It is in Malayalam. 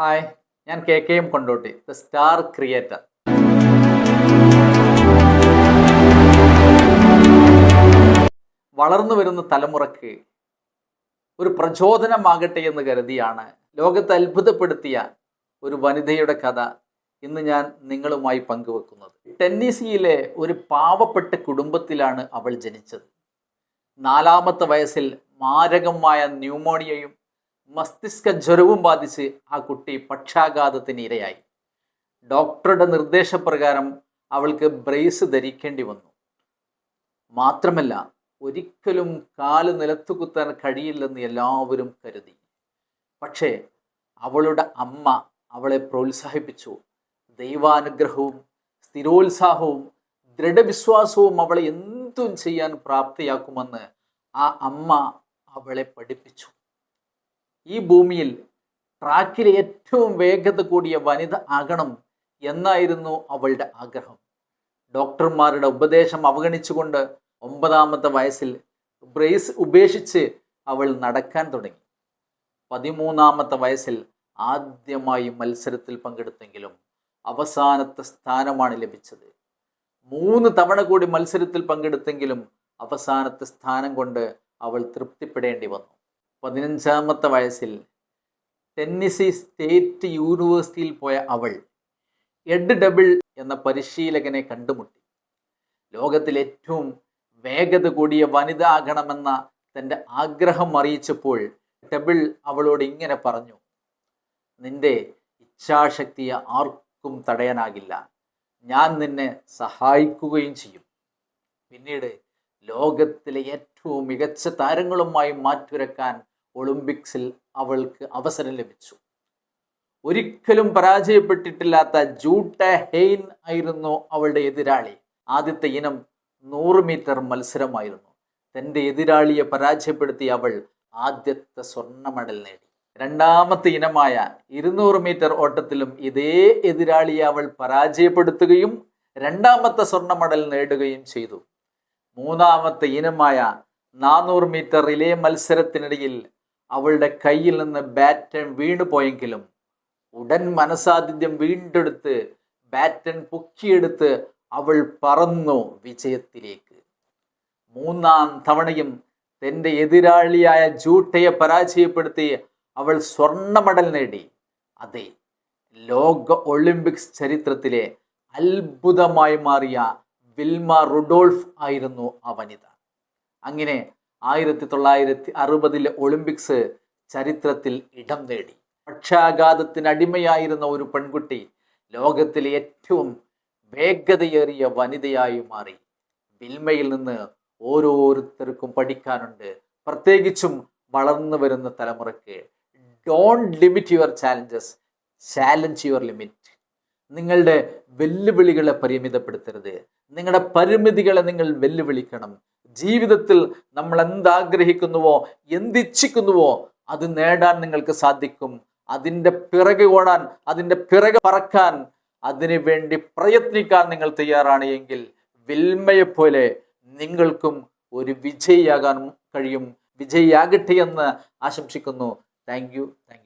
ഹായ് ഞാൻ K K M Kondotty the star creator. വളർന്നു വരുന്ന തലമുറയ്ക്ക് ഒരു പ്രചോദനമാകട്ടെ എന്ന് കരുതിയാണ് ലോകത്തെ അത്ഭുതപ്പെടുത്തിയ ഒരു വനിതയുടെ കഥ ഇന്ന് ഞാൻ നിങ്ങളുമായി പങ്കുവെക്കുന്നത്. ടെന്നീസിയിലെ ഒരു പാവപ്പെട്ട കുടുംബത്തിലാണ് അവൾ ജനിച്ചത്. നാലാമത്തെ വയസ്സിൽ മാരകമായ ന്യൂമോണിയയും മസ്തിഷ്ക ജ്വരവും ബാധിച്ച് ആ കുട്ടി പക്ഷാഘാതത്തിന് ഇരയായി. ഡോക്ടറുടെ നിർദ്ദേശപ്രകാരം അവൾക്ക് ബ്രേസ് ധരിക്കേണ്ടി വന്നു. മാത്രമല്ല ഒരിക്കലും കാൽ നിലത്തു കുത്താൻ കഴിയില്ലെന്ന് എല്ലാവരും കരുതി. പക്ഷേ അവളുടെ അമ്മ അവളെ പ്രോത്സാഹിപ്പിച്ചു. ദൈവാനുഗ്രഹവും സ്ഥിരോത്സാഹവും ദൃഢവിശ്വാസവും അവളെ എന്തും ചെയ്യാൻ പ്രാപ്തിയാക്കുമെന്ന് ആ അമ്മ അവളെ പഠിപ്പിച്ചു. ഈ ഭൂമിയിൽ ട്രാക്കിലെ ഏറ്റവും വേഗത കൂടിയ വനിത ആകണം എന്നായിരുന്നു അവളുടെ ആഗ്രഹം. ഡോക്ടർമാരുടെ ഉപദേശം അവഗണിച്ചുകൊണ്ട് ഒമ്പതാമത്തെ വയസ്സിൽ ബ്രേസ് ഉപേക്ഷിച്ച് അവൾ നടക്കാൻ തുടങ്ങി. പതിമൂന്നാമത്തെ വയസ്സിൽ ആദ്യമായി മത്സരത്തിൽ പങ്കെടുത്തെങ്കിലും അവസാനത്തെ സ്ഥാനമാണ് ലഭിച്ചത്. മൂന്ന് തവണ കൂടി മത്സരത്തിൽ പങ്കെടുത്തെങ്കിലും അവസാനത്തെ സ്ഥാനം കൊണ്ട് അവൾ തൃപ്തിപ്പെടേണ്ടി വന്നു. പതിനഞ്ചാമത്തെ വയസ്സിൽ ടെന്നിസി സ്റ്റേറ്റ് യൂണിവേഴ്സിറ്റിയിൽ പോയ അവൾ എഡ് ഡബിൾ എന്ന പരിശീലകനെ കണ്ടുമുട്ടി. ലോകത്തിൽ ഏറ്റവും വേഗത കൂടിയ വനിത ആകണമെന്ന തന്റെ ആഗ്രഹം അറിയിച്ചപ്പോൾ ഡബിൾ അവളോട് ഇങ്ങനെ പറഞ്ഞു നിന്റെ ഇച്ഛാശക്തിയെ ആർക്കും തടയാനാകില്ല. ഞാൻ നിന്നെ സഹായിക്കുകയും ചെയ്യും. പിന്നീട് ലോകത്തിലെ ഏറ്റവും മികച്ച താരങ്ങളുമായി മാറ്റുരക്കാൻ ഒളിമ്പിക്സിൽ അവൾക്ക് അവസരം ലഭിച്ചു. ഒരിക്കലും പരാജയപ്പെട്ടിട്ടില്ലാത്ത ജൂട്ട ഹെയ്ൻ ആയിരുന്നു അവളുടെ എതിരാളി. ആദ്യത്തെ ഇനം നൂറ് മീറ്റർ മത്സരമായിരുന്നു. തന്റെ എതിരാളിയെ പരാജയപ്പെടുത്തി അവൾ ആദ്യത്തെ സ്വർണ മെഡൽ നേടി. രണ്ടാമത്തെ ഇനമായ ഇരുന്നൂറ് മീറ്റർ ഓട്ടത്തിലും ഇതേ എതിരാളിയെ അവൾ പരാജയപ്പെടുത്തുകയും രണ്ടാമത്തെ സ്വർണ മെഡൽ നേടുകയും ചെയ്തു. മൂന്നാമത്തെ ഇനമായ നാനൂറ് മീറ്റർ റിലേ മത്സരത്തിനിടയിൽ അവളുടെ കയ്യിൽ നിന്ന് ബാറ്റൺ വീണുപോയെങ്കിലും ഉടൻ മനസാന്നിധ്യം വീണ്ടെടുത്ത് ബാറ്റൺ പൊക്കിയെടുത്ത് അവൾ പറന്നു വിജയത്തിലേക്ക്. മൂന്നാം തവണയും തന്റെ എതിരാളിയായ ജൂട്ടയെ പരാജയപ്പെടുത്തി അവൾ സ്വർണ മെഡൽ നേടി. അതെ ലോക ഒളിമ്പിക്സ് ചരിത്രത്തിലെ അത്ഭുതമായി മാറിയ വിൽമ റുഡോൾഫ് ആയിരുന്നു ആ വനിത അങ്ങനെ ആയിരത്തി തൊള്ളായിരത്തി അറുപതിലെ ഒളിമ്പിക്സ് ചരിത്രത്തിൽ ഇടം നേടി. പക്ഷാഘാതത്തിന് അടിമയായിരുന്ന ഒരു പെൺകുട്ടി ലോകത്തിലെ ഏറ്റവും വേഗതയേറിയ വനിതയായി മാറി. വിൽമയിൽ നിന്ന് ഓരോരുത്തർക്കും പഠിക്കാനുണ്ട്. പ്രത്യേകിച്ചും വളർന്നു വരുന്ന തലമുറയ്ക്ക്. Don't limit your challenges challenge your limit നിങ്ങളുടെ വെല്ലുവിളികളെ പരിമിതപ്പെടുത്തരുത്. നിങ്ങളുടെ പരിമിതികളെ നിങ്ങൾ വെല്ലുവിളിക്കണം. ജീവിതത്തിൽ നമ്മൾ എന്താഗ്രഹിക്കുന്നുവോ എന്തിച്ഛിക്കുന്നുവോ അത് നേടാൻ നിങ്ങൾക്ക് സാധിക്കും. അതിന്റെ പിറകെ ഓടാൻ അതിന്റെ പിറകെ പറക്കാൻ അതിനു വേണ്ടി പ്രയത്നിക്കാൻ നിങ്ങൾ തയ്യാറാണ് എങ്കിൽ വിൽമയെപ്പോലെ നിങ്ങൾക്കും ഒരു വിജയിയാകാൻ കഴിയും. വിജയിയാകട്ടെ എന്ന് ആശംസിക്കുന്നു. Thank you thank